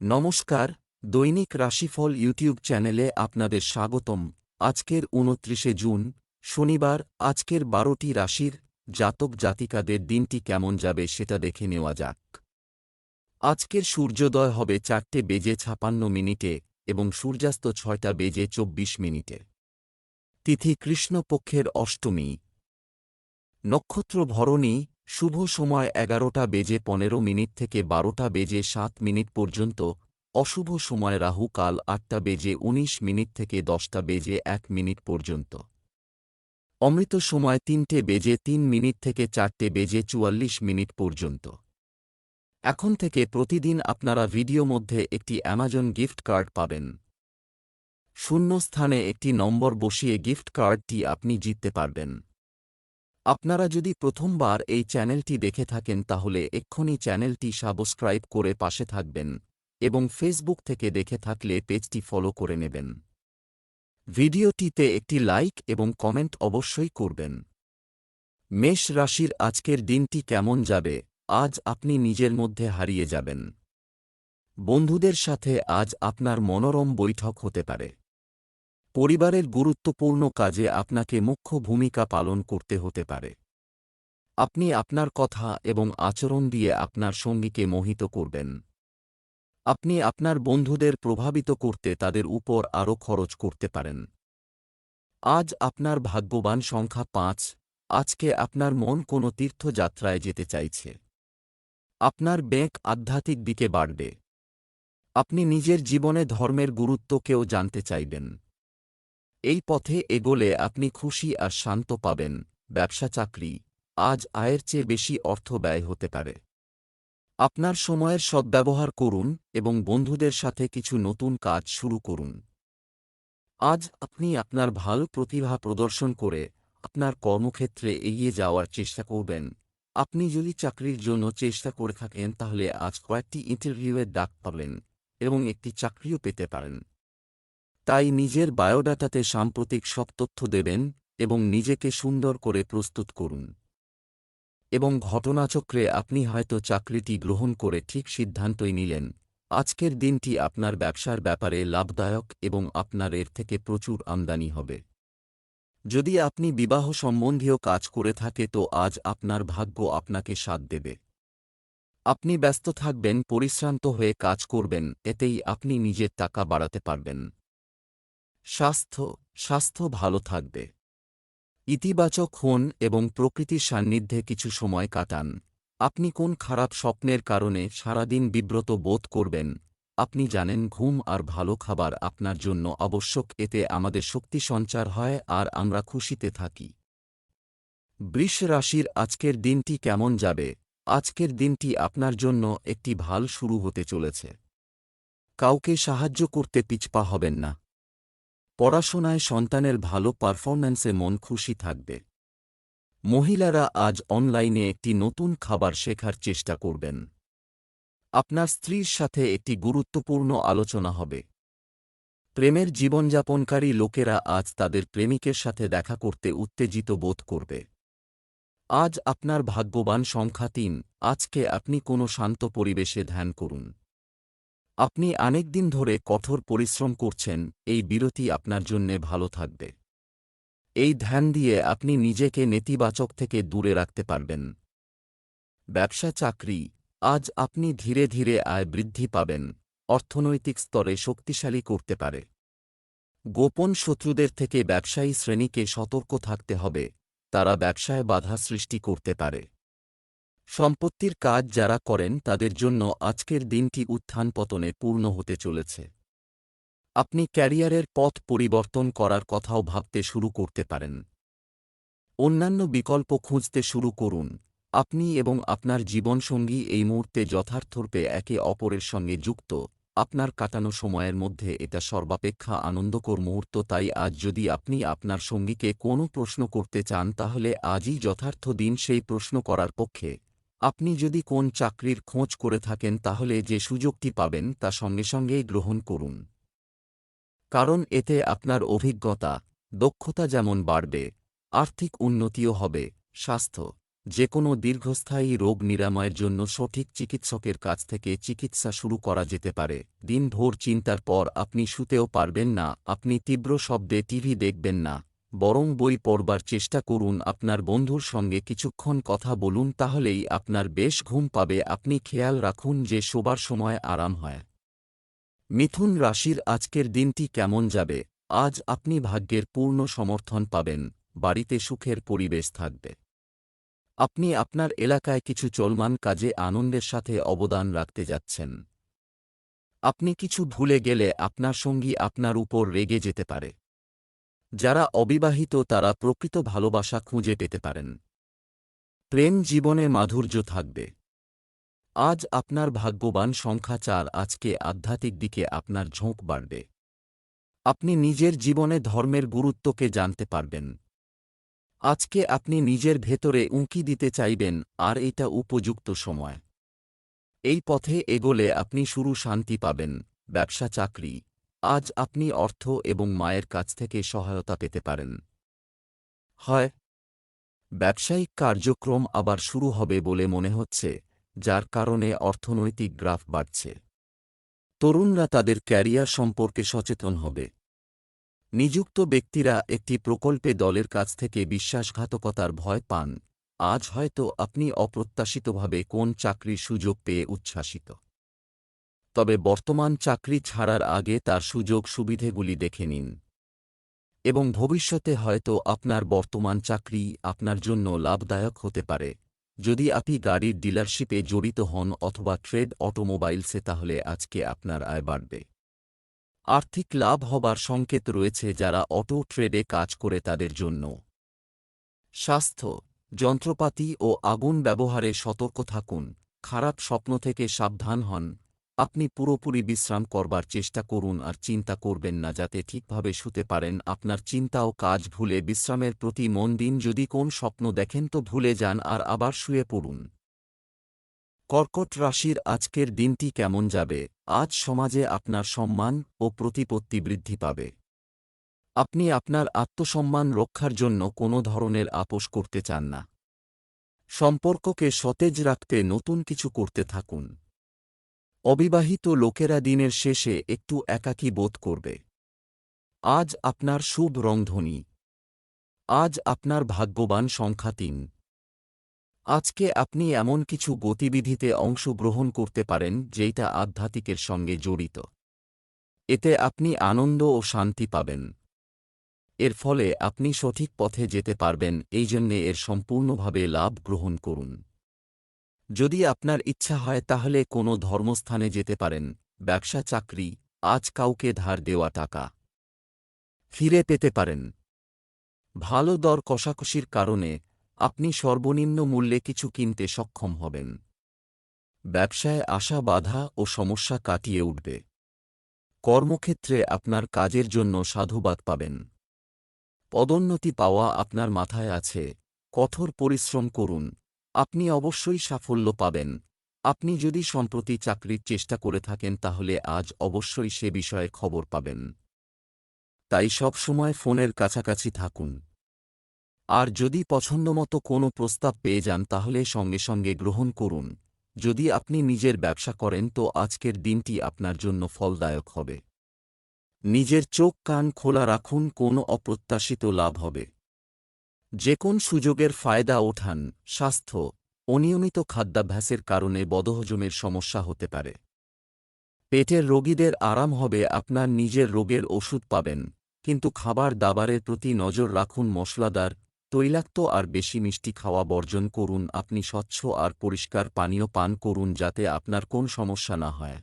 নমস্কার, দৈনিক রাশিফল ইউটিউব চ্যানেলে আপনাদের স্বাগতম। আজকের উনত্রিশে জুন, শনিবার, আজকের বারোটি রাশির জাতক জাতিকাদের দিনটি কেমন যাবে সেটা দেখে নেওয়া যাক। আজকের সূর্যোদয় হবে চারটে বেজে ছাপান্ন মিনিটে এবং সূর্যাস্ত ছয়টা বেজে চব্বিশ মিনিটে। তিথি কৃষ্ণপক্ষের অষ্টমী। নক্ষত্র ভরণী শুভ সময় এগারোটা বেজে পনেরো মিনিট থেকে বারোটা বেজে সাত মিনিট পর্যন্ত, অশুভ সময় রাহু কাল আটটা বেজে উনিশ মিনিট থেকে দশটা বেজে এক মিনিট পর্যন্ত। অমৃত সময় তিনটে বেজে তিন মিনিট থেকে চারটে বেজে চুয়াল্লিশ মিনিট পর্যন্ত। এখন থেকে প্রতিদিন আপনারা ভিডিও মধ্যে একটি অ্যামাজন গিফট কার্ড পাবেন। শূন্য স্থানে একটি নম্বর বসিয়ে গিফট কার্ডটি আপনি জিততে পারবেন। আপনারা যদি প্রথমবার এই চ্যানেলটি দেখে থাকেন তাহলে এক্ষুনি চ্যানেলটি সাবস্ক্রাইব করে পাশে থাকবেন এবং ফেসবুক থেকে দেখে থাকলে পেজটি ফলো করে নেবেন। ভিডিওটিতে একটি লাইক এবং কমেন্ট অবশ্যই করবেন। মেষ রাশির আজকের দিনটি কেমন যাবে? আজ আপনি নিজের মধ্যে হারিয়ে যাবেন। বন্ধুদের সাথে আজ আপনার মনোরম বৈঠক হতে পারে। পরিবারের গুরুত্বপূর্ণ কাজে আপনাকে মুখ্য ভূমিকা পালন করতে হতে পারে। আপনি আপনার কথা এবং আচরণ দিয়ে আপনার সঙ্গীকে মোহিত করবেন। আপনি আপনার বন্ধুদের প্রভাবিত করতে তাদের উপর আরও খরচ করতে পারেন। আজ আপনার ভাগ্যবান সংখ্যা পাঁচ, আজকে আপনার মন কোনো তীর্থযাত্রায় যেতে চাইছে। আপনার ব্যাংক আধ্যাত্মিক দিকে বাড়বে। আপনি নিজের জীবনে ধর্মের গুরুত্বকেও জানতে চাইবেন। এই পথে এগোলে আপনি খুশি আর শান্ত পাবেন। ব্যবসা চাকরি। আজ আয়ের চেয়ে বেশি অর্থ ব্যয় হতে পারে। আপনার সময়ের সদ্ব্যবহার করুন এবং বন্ধুদের সাথে কিছু নতুন কাজ শুরু করুন। আজ আপনি আপনার ভালো প্রতিভা প্রদর্শন করে আপনার কর্মক্ষেত্রে এগিয়ে যাওয়ার চেষ্টা করবেন। আপনি যদি চাকরির জন্য চেষ্টা করে থাকেন তাহলে আজ কয়েকটি ইন্টারভিউয়ের ডাক পাবেন এবং একটি চাকরিও পেতে পারেন। তাই নিজের বায়োডাটাতে সাম্প্রতিক সব তথ্য দেবেন এবং নিজেকে সুন্দর করে প্রস্তুত করুন। এবং ঘটনাচক্রে আপনি হয়তো চাকরিটি গ্রহণ করে ঠিক সিদ্ধান্তই নিলেন। আজকের দিনটি আপনার ব্যবসার ব্যাপারে লাভদায়ক এবং আপনার এর থেকে প্রচুর আমদানি হবে। যদি আপনি বিবাহ সম্বন্ধীয় কাজ করে থাকে তো আজ আপনার ভাগ্য আপনাকে সাথ দেবে। আপনি ব্যস্ত থাকবেন, পরিশ্রান্ত হয়ে কাজ করবেন, এতেই আপনি নিজের টাকা বাড়াতে পারবেন। স্বাস্থ্য স্বাস্থ্য ভালো থাকবে। ইতিবাচক হন এবং প্রকৃতির সান্নিধ্যে কিছু সময় কাটান। আপনি কোন খারাপ স্বপ্নের কারণে সারাদিন বিব্রত বোধ করবেন? আপনি জানেন ঘুম আর ভালো খাবার আপনার জন্য আবশ্যক, এতে আমাদের শক্তি সঞ্চার হয় আর আমরা খুশিতে থাকি। বৃষ রাশির আজকের দিনটি কেমন যাবে? আজকের দিনটি আপনার জন্য একটি ভালো শুরু হতে চলেছে। কাউকে সাহায্য করতে পিছপা হবেন না। পড়াশোনায় সন্তানের ভালো পারফরম্যান্সে মন খুশি থাকবে। মহিলারা আজ অনলাইনে একটি নতুন খাবার শেখার চেষ্টা করবেন। আপনার স্ত্রীর সাথে একটি গুরুত্বপূর্ণ আলোচনা হবে। প্রেমের জীবনযাপনকারী লোকেরা আজ তাদের প্রেমিকের সাথে দেখা করতে উত্তেজিত বোধ করবে। আজ আপনার ভাগ্যবান সংখ্যা তিন। আজকে আপনি কোনো শান্ত পরিবেশে ধ্যান করুন। আপনি অনেক দিন ধরে কঠোর পরিশ্রম করছেন, এই বিরতি আপনার জন্যে ভালো থাকবে। এই ধ্যান দিয়ে আপনি নিজেকে নেতিবাচক থেকে দূরে রাখতে পারবেন। ব্যবসা চাকরি, আজ আপনি ধীরে ধীরে আয় বৃদ্ধি পাবেন, অর্থনৈতিক স্তরে শক্তিশালী করতে পারে। গোপন শত্রুদের থেকে ব্যবসায়ী শ্রেণীকে সতর্ক থাকতে হবে, তারা ব্যবসায় বাধা সৃষ্টি করতে পারে। সম্পত্তির কাজ যারা করেন তাদের জন্য আজকের দিনটি উত্থান পতনে পূর্ণ হতে চলেছে। আপনি ক্যারিয়ারের পথ পরিবর্তন করার কথাও ভাবতে শুরু করতে পারেন। অন্যান্য বিকল্প খুঁজতে শুরু করুন। আপনি এবং আপনার জীবনসঙ্গী এই মুহূর্তে যথার্থরূপে একে অপরের সঙ্গে যুক্ত। আপনার কাটানো সময়ের মধ্যে এটা সর্বাপেক্ষা আনন্দকর মুহূর্ত, তাই আজ যদি আপনি আপনার সঙ্গীকে কোনো প্রশ্ন করতে চান, তাহলে আজই যথার্থ দিন সেই প্রশ্ন করার পক্ষে। আপনি যদি কোন চাকরির খোঁজ করে থাকেন তাহলে যে সুযোগটি পাবেন তা সঙ্গে সঙ্গেই গ্রহণ করুন। কারণ এতে আপনার অভিজ্ঞতা, দক্ষতা যেমন বাড়বে, আর্থিক উন্নতিও হবে, স্বাস্থ্য যে কোনো দীর্ঘস্থায়ী রোগ নিরাময়ের জন্য সঠিক চিকিৎসকের কাছ থেকে চিকিৎসা শুরু করা যেতে পারে। দিনভর চিন্তার পর আপনি শুতেও পারবেন না, আপনি তীব্র শব্দে টিভি দেখবেন না। বরং বই পড়বার চেষ্টা করুন আপনার বন্ধুর সঙ্গে কিছুক্ষণ কথা বলুন তাহলেই আপনার বেশ ঘুম পাবে। আপনি খেয়াল রাখুন যে শোবার সময় আরাম হয়। মিথুন রাশির আজকের দিনটি কেমন যাবে? আজ আপনি ভাগ্যের পূর্ণ সমর্থন পাবেন, বাড়িতে সুখের পরিবেশ থাকবে। আপনি আপনার এলাকায় কিছু চলমান কাজে আনন্দের সাথে অবদান রাখতে যাচ্ছেন। আপনি কিছু ভুলে গেলে আপনার সঙ্গী আপনার উপর রেগে যেতে পারে। যারা অবিবাহিত তারা প্রকৃত ভালোবাসা খুঁজে পেতে পারেন। প্রেম জীবনে মাধুর্য থাকবে। আজ আপনার ভাগ্যবান সংখ্যা চার, আজকে আধ্যাত্মিক দিকে আপনার ঝোঁক বাড়বে। আপনি নিজের জীবনে ধর্মের গুরুত্বকে জানতে পারবেন। আজকে আপনি নিজের ভেতরে উঁকি দিতে চাইবেন, আর এটা উপযুক্ত সময়। এই পথে এগোলে আপনি শুরু শান্তি পাবেন, ব্যবসা, চাকরি। আজ আপনি অর্থ এবং মায়ের কাছ থেকে সহায়তা পেতে পারেন। হয়। ব্যবসায়িক কার্যক্রম আবার শুরু হবে বলে মনে হচ্ছে, যার কারণে অর্থনৈতিক গ্রাফ বাড়ছে। তরুণরা তাদের ক্যারিয়ার সম্পর্কে সচেতন হবে। নিযুক্ত ব্যক্তিরা একটি প্রকল্পে দলের কাছ থেকে বিশ্বাসঘাতকতার ভয় পান। আজ হয়তো আপনি অপ্রত্যাশিতভাবে কোন চাকরির সুযোগ পেয়ে উচ্ছ্বাসিত। তবে বর্তমান চাকরি ছাড়ার আগে তার সুযোগ সুবিধেগুলি দেখে নিন। এবং ভবিষ্যতে হয়তো আপনার বর্তমান চাকরি আপনার জন্য লাভদায়ক হতে পারে। যদি আপনি গাড়ির ডিলারশিপে জড়িত হন অথবা ট্রেড অটোমোবাইলসে, তাহলে আজকে আপনার আয় বাড়বে। আর্থিক লাভ হবার সংকেত রয়েছে যারা অটো ট্রেডে কাজ করে তাদের জন্য। স্বাস্থ্য, যন্ত্রপাতি ও আগুন ব্যবহারে সতর্ক থাকুন। খারাপ স্বপ্ন থেকে সাবধান হন। আপনি পুরোপুরি বিশ্রাম করবার চেষ্টা করুন আর চিন্তা করবেন না যাতে ঠিকভাবে শুতে পারেন। আপনার চিন্তা ও কাজ ভুলে বিশ্রামের প্রতি মন দিন। যদি কোন স্বপ্ন দেখেন তো ভুলে যান আর আবার শুয়ে পড়ুন। কর্কট রাশির আজকের দিনটি কেমন যাবে? আজ সমাজে আপনার সম্মান ও প্রতিপত্তি বৃদ্ধি পাবে। আপনি আপনার আত্মসম্মান রক্ষার জন্য কোনো ধরনের আপোষ করতে চান না। সম্পর্ককে সতেজ রাখতে নতুন কিছু করতে থাকুন। অবিবাহিত লোকেরা দিনের শেষে একটু একাকী বোধ করবে। আজ আপনার শুভ রংধ্বনি আজ আপনার ভাগ্যবান সংখ্যা তিন। আজকে আপনি এমন কিছু গতিবিধিতে অংশগ্রহণ করতে পারেন, যেইটা আধ্যাত্মিকের সঙ্গে জড়িত। এতে আপনি আনন্দ ও শান্তি পাবেন। এর ফলে আপনি সঠিক পথে যেতে পারবেন এই জন্যে এর সম্পূর্ণভাবে লাভ গ্রহণ করুন। যদি আপনার ইচ্ছা হয় তাহলে কোনো ধর্মস্থানে যেতে পারেন। ব্যবসা চাকরি, আজ কাউকে ধার দেওয়া টাকা। ফিরে পেতে পারেন। ভালো দর কষাকষির কারণে আপনি সর্বনিম্ন মূল্যে কিছু কিনতে সক্ষম হবেন। ব্যবসায় আসা বাধা ও সমস্যা কাটিয়ে উঠবে। কর্মক্ষেত্রে আপনার কাজের জন্য সাধুবাদ পাবেন। পদোন্নতি পাওয়া আপনার মাথায় আছে। কঠোর পরিশ্রম করুন। আপনি অবশ্যই সাফল্য পাবেন। আপনি যদি সম্প্রতি চাকরির চেষ্টা করে থাকেন, তাহলে আজ অবশ্যই সে বিষয়ে খবর পাবেন। তাই সব সময় ফোনের কাছাকাছি থাকুন। আর যদি পছন্দমতো কোনো প্রস্তাব পেয়ে যান, তাহলে সঙ্গে সঙ্গে গ্রহণ করুন। যদি আপনি নিজের ব্যবসা করেন, তো আজকের দিনটি আপনার জন্য ফলদায়ক হবে। নিজের চোখ কান খোলা রাখুন, কোনো অপ্রত্যাশিত লাভ হবে। যে কোন সুযোগের ফায়দা ওঠান, স্বাস্থ্য অনিয়মিত খাদ্যাভ্যাসের কারণে বদহজমের সমস্যা হতে পারে। পেটের রোগীদের আরাম হবে, আপনার নিজের রোগের ওষুধ পাবেন, কিন্তু খাবার দাবারের প্রতি নজর রাখুন মশলাদার, তৈলাক্ত আর বেশি মিষ্টি খাওয়া বর্জন করুন, আপনি স্বচ্ছ আর পরিষ্কার পানীয় পান করুন যাতে আপনার কোন সমস্যা না হয়।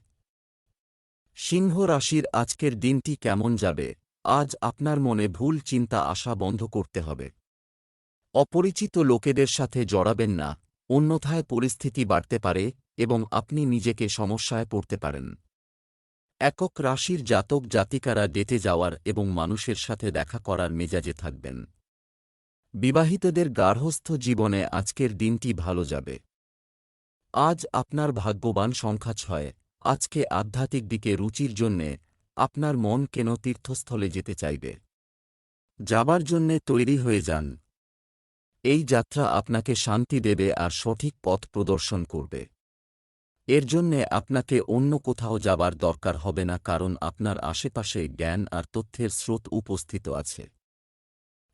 সিংহ রাশির আজকের দিনটি কেমন যাবে? আজ আপনার মনে ভুল, চিন্তা আসা বন্ধ করতে হবে। অপরিচিত লোকেদের সাথে জড়াবেন না, অন্যথায় পরিস্থিতি বাড়তে পারে এবং আপনি নিজেকে সমস্যায় পড়তে পারেন। একক রাশির জাতক জাতিকারা ডেটে যাওয়ার এবং মানুষের সাথে দেখা করার মেজাজে থাকবেন। বিবাহিতদের গার্হস্থ জীবনে আজকের দিনটি ভালো যাবে। আজ আপনার ভাগ্যবান সংখ্যা ছয়, আজকে আধ্যাত্মিক দিকে রুচির জন্যে আপনার মন কেন তীর্থস্থলে যেতে চাইবে? যাবার জন্যে তৈরি হয়ে যান। এই যাত্রা আপনাকে শান্তি দেবে আর সঠিক পথ প্রদর্শন করবে। এর জন্যে আপনাকে অন্য কোথাও যাবার দরকার হবে না কারণ আপনার আশেপাশে জ্ঞান আর তথ্যের স্রোত উপস্থিত আছে।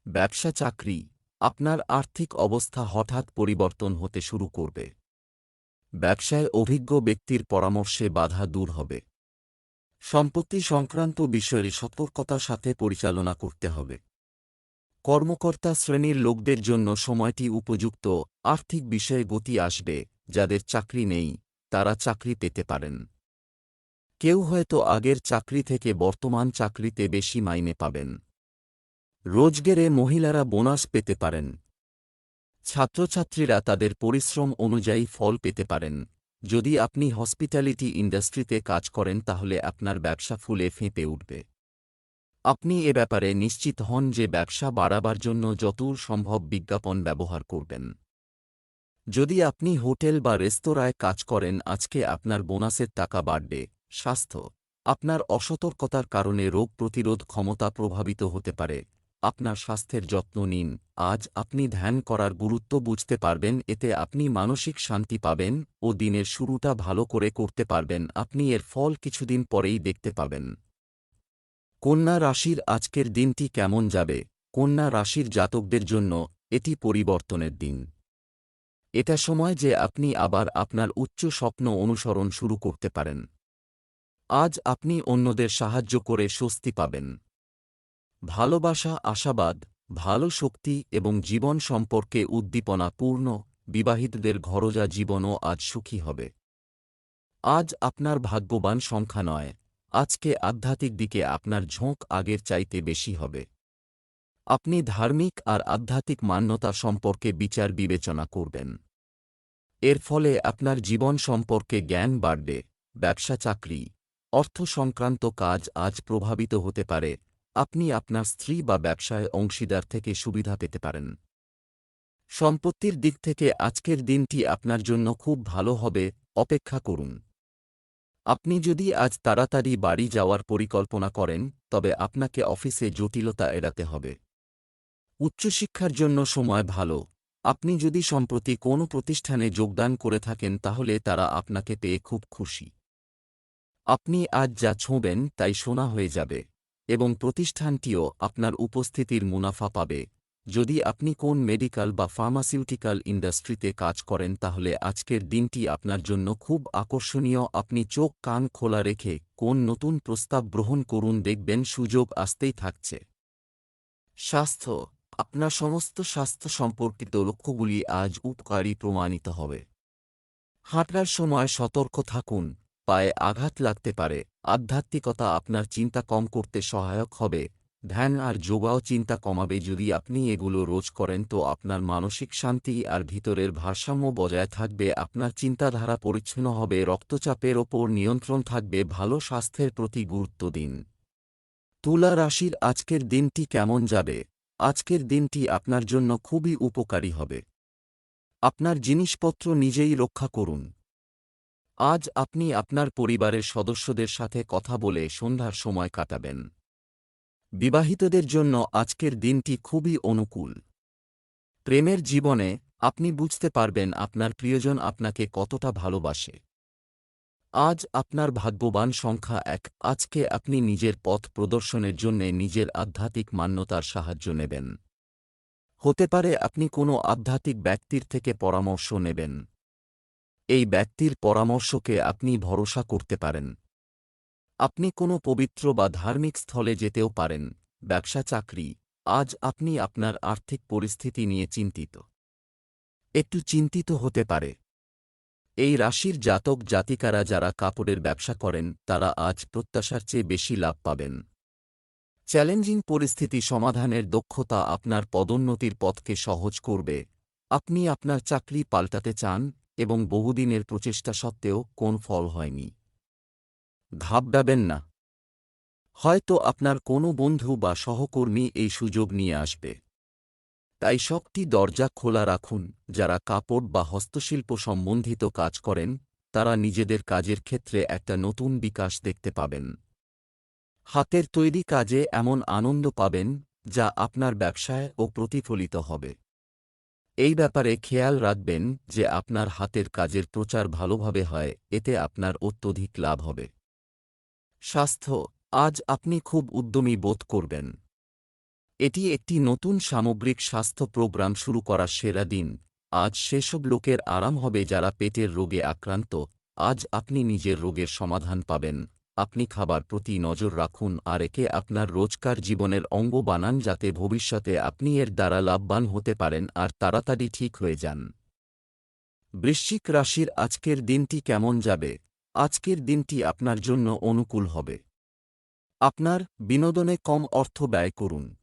ব্যবসা চাকরি, আপনার আর্থিক অবস্থা হঠাৎ পরিবর্তন হতে শুরু করবে। ব্যবসায় অভিজ্ঞ ব্যক্তির পরামর্শে বাধা দূর হবে। সম্পত্তি সংক্রান্ত বিষয়ে সতর্কতার সাথে পরিচালনা করতে হবে। কর্মকর্তা শ্রেণির লোকদের জন্য সময়টি উপযুক্ত, আর্থিক বিষয়ে গতি আসবে, যাদের চাকরি নেই, তারা চাকরি পেতে পারেন। কেউ হয়তো আগের চাকরি থেকে বর্তমান চাকরিতে বেশি মাইনে পাবেন। রোজগেরে মহিলারা বোনাস পেতে পারেন। ছাত্রছাত্রীরা তাদের পরিশ্রম অনুযায়ী ফল পেতে পারেন। যদি আপনি হসপিটালিটি ইন্ডাস্ট্রিতে কাজ করেন, তাহলে আপনার ব্যবসা ফুলে ফেঁপে উঠবে। আপনি এ ব্যাপারে নিশ্চিত হন যে ব্যবসা বাড়াবার জন্য যতদূর সম্ভব বিজ্ঞাপন ব্যবহার করবেন। যদি আপনি হোটেল বা রেস্তোরাঁয় কাজ করেন, আজকে আপনার বোনাসের টাকা বাড়বে। স্বাস্থ্য। আপনার অসতর্কতার কারণে রোগ প্রতিরোধ ক্ষমতা প্রভাবিত হতে পারে। আপনার স্বাস্থ্যের যত্ন নিন। আজ আপনি ধ্যান করার গুরুত্ব বুঝতে পারবেন, এতে আপনি মানসিক শান্তি পাবেন ও দিনের শুরুটা ভালো করে করতে পারবেন। আপনি এর ফল কিছুদিন পরেই দেখতে পাবেন। কন্যা রাশির আজকের দিনটি কেমন যাবে? কন্যা রাশির জাতকদের জন্য এটি পরিবর্তনের দিন। এটা সময় যে আপনি আবার আপনার উচ্চ স্বপ্ন অনুসরণ শুরু করতে পারেন। আজ আপনি অন্যদের সাহায্য করে স্বস্তি পাবেন। ভালোবাসা, আশাবাদ, ভালো শক্তি এবং জীবন সম্পর্কে উদ্দীপনা পূর্ণ বিবাহিতদের ঘরোজা জীবনও আজ সুখী হবে। আজ আপনার ভাগ্যবান সংখ্যা নয় আজকে আধ্যাত্মিক দিকে আপনার ঝোঁক আগের চাইতে বেশি হবে। আপনি ধার্মিক আর আধ্যাত্মিক মান্যতা সম্পর্কে বিচার বিবেচনা করবেন। এর ফলে আপনার জীবন সম্পর্কে জ্ঞান বাড়বে, ব্যবসা, চাকরি, অর্থ সংক্রান্ত কাজ আজ প্রভাবিত হতে পারে, আপনি আপনার স্ত্রী বা ব্যবসায় অংশীদার থেকে সুবিধা পেতে পারেন। সম্পত্তির দিক থেকে আজকের দিনটি আপনার জন্য খুব ভালো হবে, অপেক্ষা করুন। আপনি যদি আজ তাড়াতাড়ি বাড়ি যাওয়ার পরিকল্পনা করেন, তবে আপনাকে অফিসে জটিলতা এড়াতে হবে। উচ্চশিক্ষার জন্য সময় ভালো। আপনি যদি সম্প্রতি কোনো প্রতিষ্ঠানে যোগদান করে থাকেন, তাহলে তারা আপনাকে পেয়ে খুব খুশি। আপনি আজ যা ছোঁবেন, তাই শোনা হয়ে যাবে এবং প্রতিষ্ঠানটিও আপনার উপস্থিতির মুনাফা পাবে। যদি আপনি কোন মেডিকেল বা ফার্মাসিউটিক্যাল ইন্ডাস্ট্রিতে কাজ করেন, তাহলে আজকের দিনটি আপনার জন্য খুব আকর্ষণীয়। আপনি চোখ, কান খোলা রেখে কোন নতুন প্রস্তাব গ্রহণ করুন, দেখবেন সুযোগ আসতেই থাকছে। স্বাস্থ্য, আপনার সমস্ত স্বাস্থ্য সম্পর্কিত লক্ষ্যগুলি আজ উপকারী প্রমাণিত হবে। হাঁটার সময় সতর্ক থাকুন, পায়ে আঘাত লাগতে পারে, আধ্যাত্মিকতা আপনার চিন্তা কম করতে সহায়ক হবে। ধ্যান আর যোগাও চিন্তা কমাবে। যদি আপনি এগুলো রোজ করেন, তো আপনার মানসিক শান্তি আর ভিতরের ভারসাম্য বজায় থাকবে, আপনার চিন্তাধারা পরিচ্ছন্ন হবে, রক্তচাপের ওপর নিয়ন্ত্রণ থাকবে, ভালো স্বাস্থ্যের প্রতি গুরুত্ব দিন। তুলা রাশির আজকের দিনটি কেমন যাবে? আজকের দিনটি আপনার জন্য খুবই উপকারী হবে। আপনার জিনিসপত্র নিজেই রক্ষা করুন। আজ আপনি আপনার পরিবারের সদস্যদের সাথে কথা বলে সন্ধ্যার সময় কাটাবেন। বিবাহিতদের জন্য আজকের দিনটি খুবই অনুকূল। প্রেমের জীবনে আপনি বুঝতে পারবেন আপনার প্রিয়জন আপনাকে কতটা ভালোবাসে। আজ আপনার ভাগ্যবান সংখ্যা এক, আজকে আপনি নিজের পথ প্রদর্শনের জন্যে নিজের আধ্যাত্মিক মান্যতার সাহায্য নেবেন। হতে পারে আপনি কোনো আধ্যাত্মিক ব্যক্তির থেকে পরামর্শ নেবেন। এই ব্যক্তির পরামর্শকে আপনি ভরসা করতে পারেন। আপনি কোনো পবিত্র বা ধার্মিক স্থলে যেতেও পারেন, ব্যবসা চাকরি, আজ আপনি আপনার আর্থিক পরিস্থিতি নিয়ে চিন্তিত। একটু চিন্তিত হতে পারে। এই রাশির জাতক জাতিকারা যারা কাপড়ের ব্যবসা করেন, তারা আজ প্রত্যাশার চেয়ে বেশি লাভ পাবেন। চ্যালেঞ্জিং পরিস্থিতি সমাধানের দক্ষতা আপনার পদোন্নতির পথকে সহজ করবে। আপনি আপনার চাকরি পাল্টাতে চান এবং বহুদিনের প্রচেষ্টা সত্ত্বেও কোন ফল হয়নি। ঘাবড়াবেন না। হয়তো আপনার কোনো বন্ধু বা সহকর্মী এই সুযোগ নিয়ে আসবে। তাই সবটি দরজা খোলা রাখুন, যারা কাপড় বা হস্তশিল্প সম্বন্ধিত কাজ করেন, তারা নিজেদের কাজের ক্ষেত্রে একটা নতুন বিকাশ দেখতে পাবেন। হাতের তৈরি কাজে এমন আনন্দ পাবেন, যা আপনার ব্যবসায় ও প্রতিফলিত হবে। এই ব্যাপারে খেয়াল রাখবেন যে আপনার হাতের কাজের প্রচার ভালোভাবে হয়, এতে আপনার অত্যধিক লাভ হবে। স্বাস্থ্য, আজ আপনি খুব উদ্যমী বোধ করবেন। এটি একটি নতুন সামগ্রিক স্বাস্থ্য প্রোগ্রাম শুরু করার সেরা দিন। আজ সেসব লোকের আরাম হবে যারা পেটের রোগে আক্রান্ত। আজ আপনি নিজের রোগের সমাধান পাবেন। আপনি খাবার প্রতি নজর রাখুন আর একে আপনার রোজকার জীবনের অঙ্গ বানান যাতে ভবিষ্যতে আপনি এর দ্বারা লাভবান হতে পারেন আর তাড়াতাড়ি ঠিক হয়ে যান। বৃশ্চিক রাশির আজকের দিনটি কেমন যাবে? আজকের দিনটি আপনার জন্য অনুকূল হবে। আপনার বিনোদনে কম অর্থ ব্যয় করুন।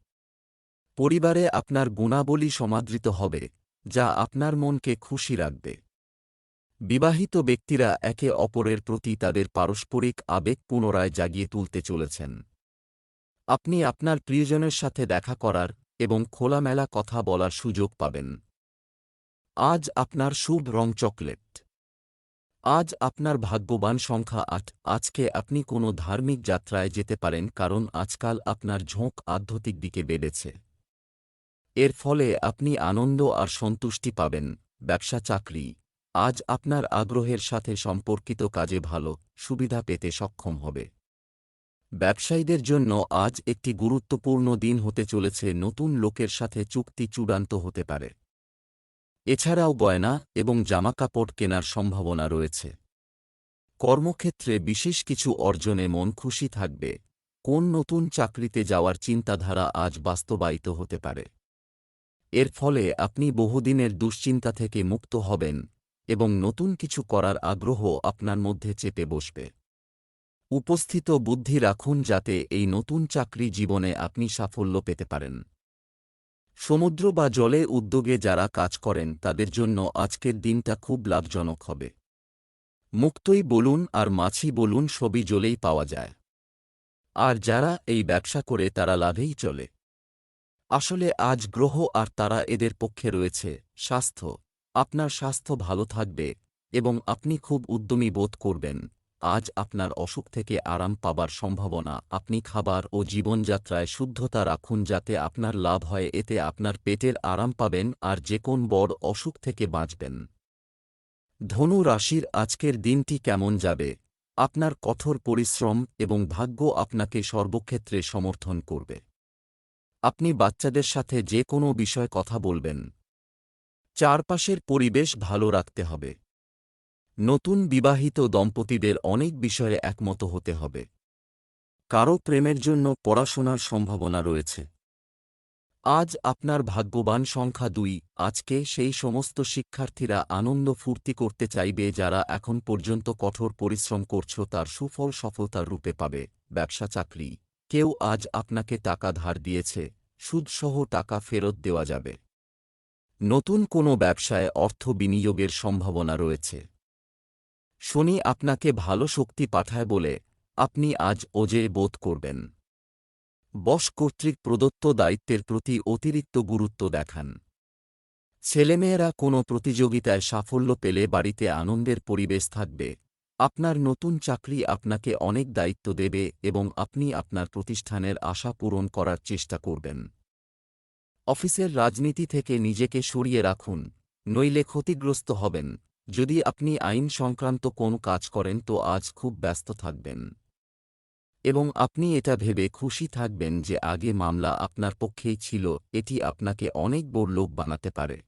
পরিবারে আপনার গুণাবলী সমাদৃত হবে, যা আপনার মনকে খুশি রাখবে। বিবাহিত ব্যক্তিরা একে অপরের প্রতি তাদের পারস্পরিক আবেগ পুনরায় জাগিয়ে তুলতে চলেছেন। আপনি আপনার প্রিয়জনের সাথে দেখা করার এবং খোলামেলা কথা বলার সুযোগ পাবেন। আজ আপনার শুভ রং চকলেট। আজ আপনার ভাগ্যবান সংখ্যা আট। আজকে আপনি কোনো ধার্মিক যাত্রায় যেতে পারেন কারণ আজকাল আপনার ঝোঁক আধ্যাত্মিক দিকে বেড়েছে। এর ফলে আপনি আনন্দ আর সন্তুষ্টি পাবেন। ব্যবসা, চাকরি। আজ আপনার আগ্রহের সাথে সম্পর্কিত কাজে ভালো সুবিধা পেতে সক্ষম হবে। ব্যবসায়ীদের জন্য আজ একটি গুরুত্বপূর্ণ দিন হতে চলেছে। নতুন লোকের সাথে চুক্তি চূড়ান্ত হতে পারে। এছাড়াও গয়না এবং জামাকাপড় কেনার সম্ভাবনা রয়েছে। কর্মক্ষেত্রে বিশেষ কিছু অর্জনে মন খুশি থাকবে। কোন নতুন চাকরিতে যাওয়ার চিন্তাধারা আজ বাস্তবায়িত হতে পারে? এর ফলে আপনি বহুদিনের দুশ্চিন্তা থেকে মুক্ত হবেন এবং নতুন কিছু করার আগ্রহ আপনার মধ্যে চেপে বসবে। উপস্থিত বুদ্ধি রাখুন যাতে এই নতুন চাকরি জীবনে আপনি সাফল্য পেতে পারেন। সমুদ্র বা জলে উদ্যোগে যারা কাজ করেন, তাদের জন্য আজকের দিনটা খুব লাভজনক হবে। মুক্তই বলুন আর মাছি বলুন, সবই জলেই পাওয়া যায়। আর যারা এই ব্যবসা করে, তারা লাভেই চলে। আসলে আজ গ্রহ আর তারা এদের পক্ষে রয়েছে, স্বাস্থ্য। আপনার স্বাস্থ্য ভালো থাকবে এবং আপনি খুব উদ্যমী বোধ করবেন। আজ আপনার অসুখ থেকে আরাম পাবার সম্ভাবনা, আপনি খাবার ও জীবনযাত্রায় শুদ্ধতা রাখুন যাতে আপনার লাভ হয়, এতে আপনার পেটের আরাম পাবেন আর যে কোন বড় অসুখ থেকে বাঁচবেন। ধনু রাশির আজকের দিনটি কেমন যাবে? আপনার কঠোর পরিশ্রম এবং ভাগ্য আপনাকে সর্বক্ষেত্রে সমর্থন করবে। আপনি বাচ্চাদের সাথে যে কোনো বিষয়ে কথা বলবেন। চারপাশের পরিবেশ ভালো রাখতে হবে। নতুন বিবাহিত দম্পতিদের অনেক বিষয়ে একমত হতে হবে। কারও প্রেমের জন্য পড়াশোনার সম্ভাবনা রয়েছে। আজ আপনার ভাগ্যবান সংখ্যা দুই। আজকে সেই সমস্ত শিক্ষার্থীরা আনন্দ ফুর্তি করতে চাইবে যারা এখন পর্যন্ত কঠোর পরিশ্রম করছ তার সুফল সফলতার রূপে পাবে। ব্যবসা, চাকরি। কেউ আজ আপনাকে টাকা ধার দিয়েছে। সুদসহ টাকা ফেরত দেওয়া যাবে। নতুন কোনো ব্যবসায় অর্থ বিনিয়োগের সম্ভাবনা রয়েছে। শনি আপনাকে ভালো শক্তি পাঠায় বলে আপনি আজ ওজে বোধ করবেন। বস কর্তৃক প্রদত্ত দায়িত্বের প্রতি অতিরিক্ত গুরুত্ব দেখান। ছেলেমেয়েরা কোনো প্রতিযোগিতায় সাফল্য পেলে বাড়িতে আনন্দের পরিবেশ থাকবে। আপনার নতুন চাকরি আপনাকে অনেক দায়িত্ব দেবে এবং আপনি আপনার প্রতিষ্ঠানের আশা পূরণ করার চেষ্টা করবেন। অফিসের রাজনীতি থেকে নিজেকে সরিয়ে রাখুন, নইলে ক্ষতিগ্রস্ত হবেন। যদি আপনি আইন সংক্রান্ত কোন কাজ করেন, তো আজ খুব ব্যস্ত থাকবেন। এবং আপনি এটা ভেবে খুশি থাকবেন যে আগে মামলা আপনার পক্ষেই ছিল, এটি আপনাকে অনেক বড় লোক বানাতে পারে।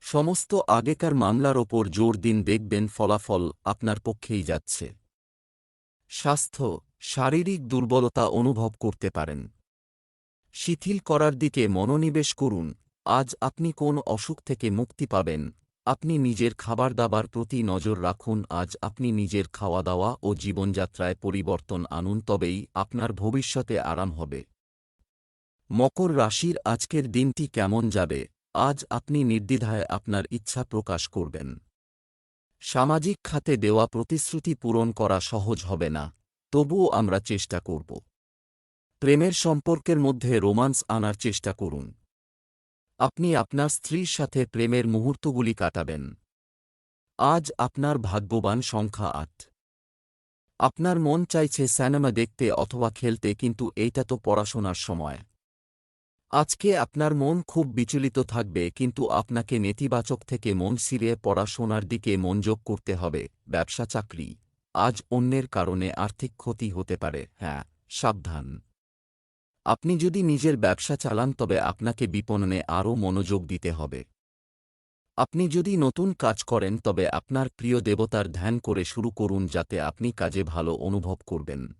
সমস্ত আগেকার মামলার ওপর জোর দিন দেখবেন, ফলাফল আপনার পক্ষেই যাচ্ছে। স্বাস্থ্য, শারীরিক দুর্বলতা অনুভব করতে পারেন। শিথিল করার দিকে মনোনিবেশ করুন। আজ আপনি কোন অসুখ থেকে মুক্তি পাবেন আপনি নিজের খাবার দাবার প্রতি নজর রাখুন, আজ আপনি নিজের খাওয়া দাওয়া ও জীবনযাত্রায় পরিবর্তন আনুন, তবেই আপনার ভবিষ্যতে আরাম হবে। মকর রাশির আজকের দিনটি কেমন যাবে? আজ আপনি নির্দ্বিধায় আপনার ইচ্ছা প্রকাশ করবেন। সামাজিক খাতে দেওয়া প্রতিশ্রুতি পূরণ করা সহজ হবে না, তবুও আমরা চেষ্টা করব। প্রেমের সম্পর্কের মধ্যে রোমান্স আনার চেষ্টা করুন। আপনি আপনার স্ত্রীর সাথে প্রেমের মুহূর্তগুলি কাটাবেন। আজ আপনার ভাগ্যবান সংখ্যা আট। আপনার মন চাইছে সিনেমা দেখতে অথবা খেলতে কিন্তু এইটা তো পড়াশোনার সময়। আজকে আপনার মন খুব বিচলিত থাকবে কিন্তু আপনাকে নেতিবাচক থেকে মন সিরিয়ে পড়াশোনার দিকে মনযোগ করতে হবে। ব্যবসা চাকরি। আজ অন্যের কারণে আর্থিক ক্ষতি হতে পারে। হ্যাঁ সাবধান। আপনি যদি নিজের ব্যবসা চালান, তবে আপনাকে বিপণনে আরও মনোযোগ দিতে হবে। আপনি যদি নতুন কাজ করেন, তবে আপনার প্রিয় দেবতার ধ্যান করে শুরু করুন, যাতে আপনি কাজে ভালো অনুভব করবেন।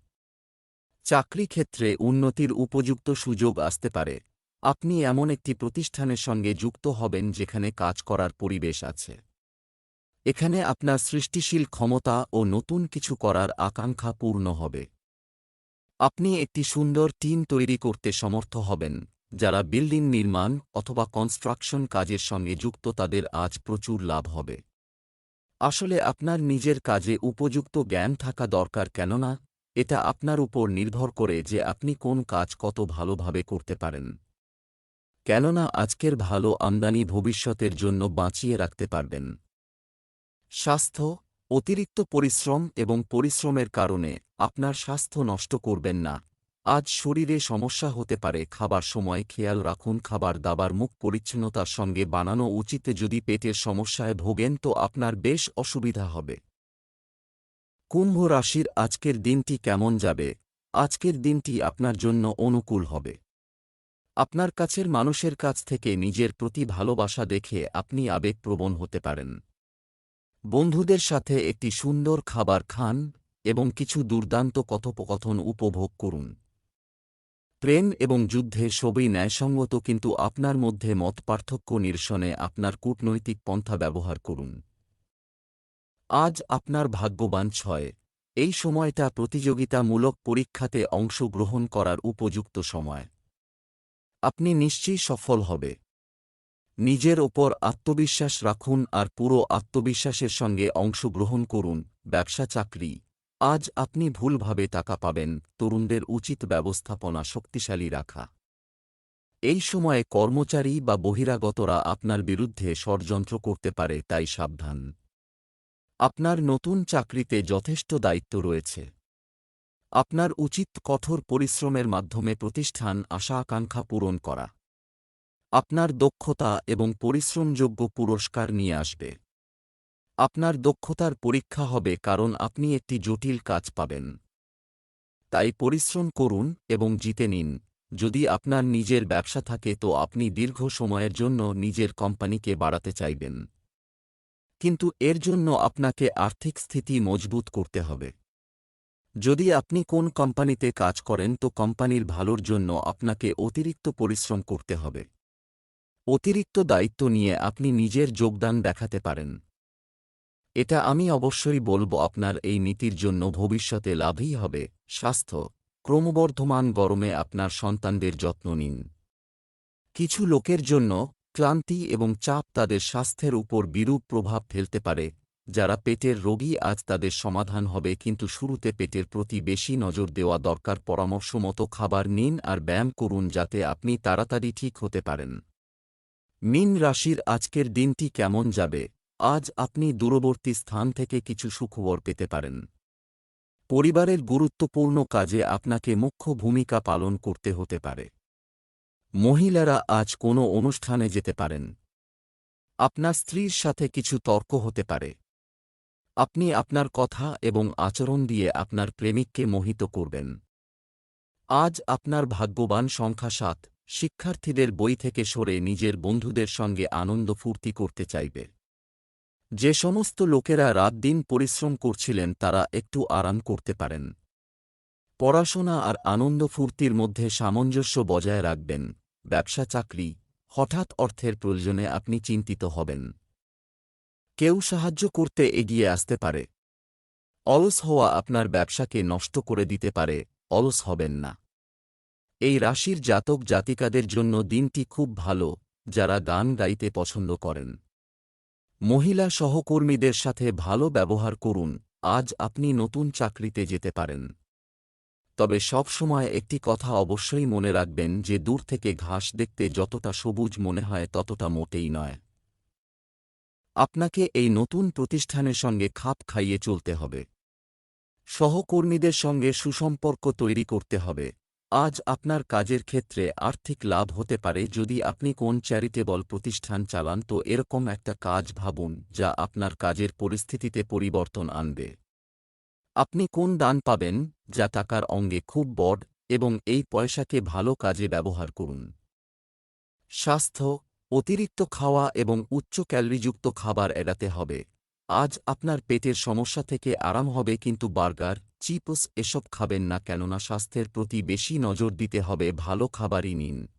চাকরি ক্ষেত্রে উন্নতির উপযুক্ত সুযোগ আসতে পারে। আপনি এমন একটি প্রতিষ্ঠানের সঙ্গে যুক্ত হবেন, যেখানে কাজ করার পরিবেশ আছে। এখানে আপনার সৃষ্টিশীল ক্ষমতা ও নতুন কিছু করার আকাঙ্ক্ষা পূর্ণ হবে। আপনি একটি সুন্দর টিম তৈরি করতে সমর্থ হবেন, যারা বিল্ডিং নির্মাণ অথবা কনস্ট্রাকশন কাজের সঙ্গে যুক্ত তাদের আজ প্রচুর লাভ হবে। আসলে আপনার নিজের কাজে উপযুক্ত জ্ঞান থাকা দরকার কেননা, এটা আপনার উপর নির্ভর করে যে আপনি কোন কাজ কত ভালোভাবে করতে পারেন। কেননা আজকের ভালো আমদানি ভবিষ্যতের জন্য বাঁচিয়ে রাখতে পারবেন। স্বাস্থ্য অতিরিক্ত পরিশ্রম এবং পরিশ্রমের কারণে আপনার স্বাস্থ্য নষ্ট করবেন না। আজ শরীরে সমস্যা হতে পারে, খাবার সময় খেয়াল রাখুন, খাবার দাবার মুখ পরিচ্ছন্নতার সঙ্গে বানানো উচিত। যদি পেটের সমস্যায় ভোগেন তো আপনার বেশ অসুবিধা হবে। কুম্ভ রাশির আজকের দিনটি কেমন যাবে? আজকের দিনটি আপনার জন্য অনুকূল হবে। আপনার কাছের মানুষের কাছ থেকে নিজের প্রতি ভালোবাসা দেখে আপনি আবেগপ্রবণ হতে পারেন। বন্ধুদের সাথে একটি সুন্দর খাবার খান এবং কিছু দুর্দান্ত কথোপকথন উপভোগ করুন। প্রেম এবং যুদ্ধে সবই ন্যায়সঙ্গত কিন্তু আপনার মধ্যে মত পার্থক্য নিরসনে আপনার কূটনৈতিক পন্থা ব্যবহার করুন। আজ আপনার ভাগ্যবান ছয়। এই সময়টা প্রতিযোগিতামূলক পরীক্ষাতে অংশগ্রহণ করার উপযুক্ত সময়। আপনি নিশ্চয়ই সফল হবে। নিজের ওপর আত্মবিশ্বাস রাখুন আর পুরো আত্মবিশ্বাসের সঙ্গে অংশগ্রহণ করুন, ব্যবসা চাকরি। আজ আপনি ভুলভাবে টাকা পাবেন, তরুণদের উচিত ব্যবস্থাপনা শক্তিশালী রাখা। এই সময়ে কর্মচারী বা বহিরাগতরা আপনার বিরুদ্ধে ষড়যন্ত্র করতে পারে, তাই সাবধান। আপনার নতুন চাকরিতে যথেষ্ট দায়িত্ব রয়েছে। আপনার উচিত কঠোর পরিশ্রমের মাধ্যমে প্রতিষ্ঠান আশা আকাঙ্ক্ষা পূরণ করা। আপনার দক্ষতা এবং পরিশ্রমযোগ্য পুরস্কার নিয়ে আসবে। আপনার দক্ষতার পরীক্ষা হবে কারণ আপনি একটি জটিল কাজ পাবেন। তাই পরিশ্রম করুন এবং জিতে নিন। যদি আপনার নিজের ব্যবসা থাকে তো আপনি দীর্ঘ সময়ের জন্য নিজের কোম্পানিকে বাড়াতে চাইবেন। কিন্তু এর জন্য আপনাকে আর্থিক স্থিতি মজবুত করতে হবে। যদি আপনি কোন কোম্পানিতে কাজ করেন তো কোম্পানির ভালোর জন্য আপনাকে অতিরিক্ত পরিশ্রম করতে হবে। অতিরিক্ত দায়িত্ব নিয়ে আপনি নিজের যোগদান দেখাতে পারেন। এটা আমি অবশ্যই বলব আপনার এই নীতির জন্য ভবিষ্যতে লাভই হবে। স্বাস্থ্য, ক্রমবর্ধমান গরমে আপনার সন্তানদের যত্ন নিন। কিছু লোকের জন্য ক্লান্তি এবং চাপ তাদের স্বাস্থ্যের উপর বিরূপ প্রভাব ফেলতে পারে, যারা পেটের রোগী আজ তাদের সমাধান হবে কিন্তু শুরুতে পেটের প্রতি বেশি নজর দেওয়া দরকার। পরামর্শ মতো খাবার নিন আর ব্যায়াম করুন যাতে আপনি তাড়াতাড়ি ঠিক হতে পারেন। মিন রাশির আজকের দিনটি কেমন যাবে? আজ আপনি দূরবর্তী স্থান থেকে কিছু সুখবর পেতে পারেন। পরিবারের গুরুত্বপূর্ণ কাজে আপনাকে মুখ্য ভূমিকা পালন করতে হতে পারে। মহিলারা আজ কোনো অনুষ্ঠানে যেতে পারেন। আপনার স্ত্রীর সাথে কিছু তর্ক হতে পারে। আপনি আপনার কথা এবং আচরণ দিয়ে আপনার প্রেমিককে মোহিত করবেন। আজ আপনার ভাগ্যবান সংখ্যা সাত। শিক্ষার্থীদের বই থেকে সরে নিজের বন্ধুদের সঙ্গে আনন্দ ফুর্তি করতে চাইবে। যে সমস্ত লোকেরা রাত দিন পরিশ্রম করছিলেন, তারা একটু আরাম করতে পারেন। পড়াশোনা আর আনন্দ ফুর্তির মধ্যে সামঞ্জস্য বজায় রাখবেন। ব্যবসা, চাকরি, হঠাৎ অর্থের প্রয়োজনে আপনি চিন্তিত হবেন। কেউ সাহায্য করতে এগিয়ে আসতে পারে। অলস হওয়া আপনার ব্যবসাকে নষ্ট করে দিতে পারে। অলস হবেন না। এই রাশির জাতক জাতিকাদের জন্য দিনটি খুব ভালো, যারা গান গাইতে পছন্দ করেন। মহিলা সহকর্মীদের সাথে ভালো ব্যবহার করুন, আজ আপনি নতুন চাকরিতে যেতে পারেন। তবে সব সময় একটি কথা অবশ্যই মনে রাখবেন যে দূর থেকে ঘাস দেখতে যতটা সবুজ মনে হয় ততটা মোটেই নয়। আপনাকে এই নতুন প্রতিষ্ঠানের সঙ্গে খাপ খাইয়ে চলতে হবে। সহকর্মীদের সঙ্গে সুসম্পর্ক তৈরি করতে হবে। আজ আপনার কাজের ক্ষেত্রে আর্থিক লাভ হতে পারে যদি আপনি কোন চ্যারিটেবল প্রতিষ্ঠান চালান, তো এরকম একটা কাজ ভাবুন যা আপনার কাজের পরিস্থিতিতে পরিবর্তন আনবে। আপনি কোন দান পাবেন যা টাকার অঙ্গে খুব বড় এবং এই পয়সাকে ভালো কাজে ব্যবহার করুন? স্বাস্থ্য, অতিরিক্ত খাওয়া এবং উচ্চ ক্যালোরিযুক্ত খাবার এড়াতে হবে। আজ আপনার পেটের সমস্যা থেকে আরাম হবে, কিন্তু বার্গার, চিপস এসব খাবেন না, কেননা স্বাস্থ্যের প্রতি বেশি নজর দিতে হবে, ভালো খাবারই নিন।